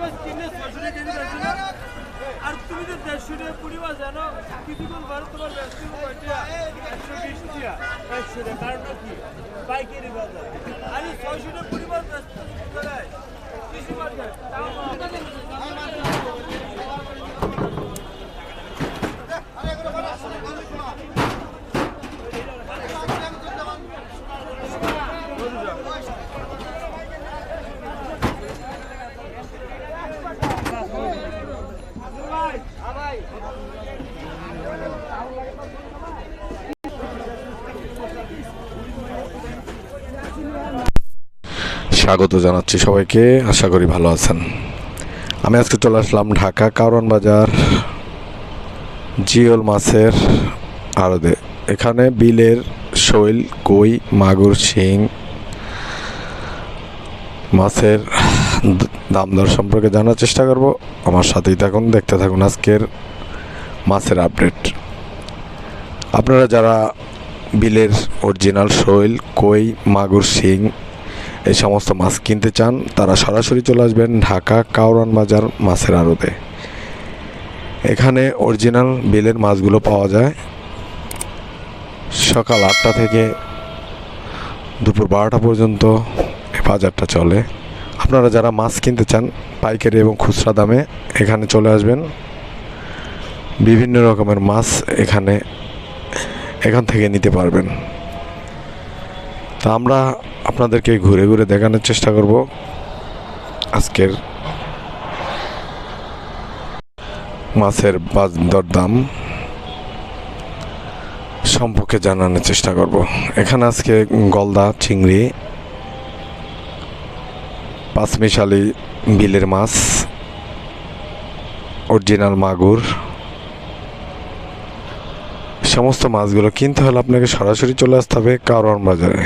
মাছ কিনে ছয়শো টাকা কেজি আর তুমি তো দেড়শো টাকা কুড়ি মাছ জানো কিছুক্ষণ পরে তোমার ব্যস্ত একশো বিশ টাকা একশো টাকা কারণটা কি? পাইকারি বাজার। আরে ছয়শো টাকা কুড়ি মাছ ব্যস্ত কৃষি বাজার তাও স্বাগত জানাচ্ছি সবাইকে। আশা করি ভালো আছেন। আমি আজকে চলে আসলাম ঢাকা কারণ বাজার জিওল মাছের আড়দে এখানে বিলের শৈল, কই, মাগুর, শিং মাছের দাম দর সম্পর্কে জানার চেষ্টা করব। আমার সাথেই থাকুন, দেখতে থাকুন আজকের মাছের আপডেট। আপনারা যারা বিলের অরিজিনাল শৈল, কই, মাগুর, শিং এই সমস্ত মাছ কিনতে চান, তারা সরাসরি চলে আসবেন ঢাকা কাউরান বাজার মাছের আড়তে। এখানে অরিজিনাল বিলের মাছগুলো পাওয়া যায়। সকাল আটটা থেকে দুপুর বারোটা পর্যন্ত এই বাজারটা চলে। আপনারা যারা মাছ কিনতে চান, পাইকারি এবং খুচরা দামে এখানে চলে আসবেন। বিভিন্ন রকমের মাছ এখানে এখান থেকে নিতে পারবেন। তা আমরা আপনাদেরকে ঘুরে ঘুরে দেখানোর চেষ্টা করব আজকের মাছের বাজ দরদাম সম্পর্কে জানানোর চেষ্টা করব। এখানে আজকে গলদা, চিংড়ি, পাঁচমিশালি বিলের মাছ, অরিজিনাল মাগুর, সমস্ত মাছগুলো কিনতে হলে আপনাকে সরাসরি চলে আসতে হবে কারণ বাজারে।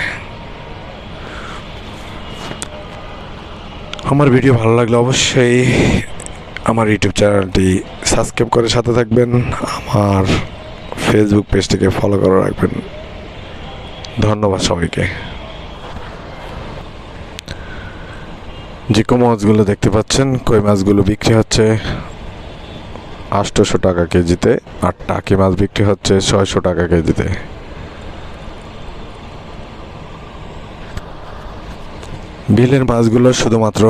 আমার ভিডিও ভালো লাগলে অবশ্যই আমার ইউটিউব চ্যানেলটি সাবস্ক্রাইব করে সাথে থাকবেন, আমার ফেসবুক পেজটিকে ফলো করে রাখবেন। ধন্যবাদ সবাইকে। যে কো মাছগুলো দেখতে পাচ্ছেন, কই মাছগুলো বিক্রি হচ্ছে? আটশোশো টাকা কেজিতে আর টাকি মাছ বিক্রি হচ্ছে ছয়শো টাকা কেজিতে। বিলের মাছগুলো শুধুমাত্র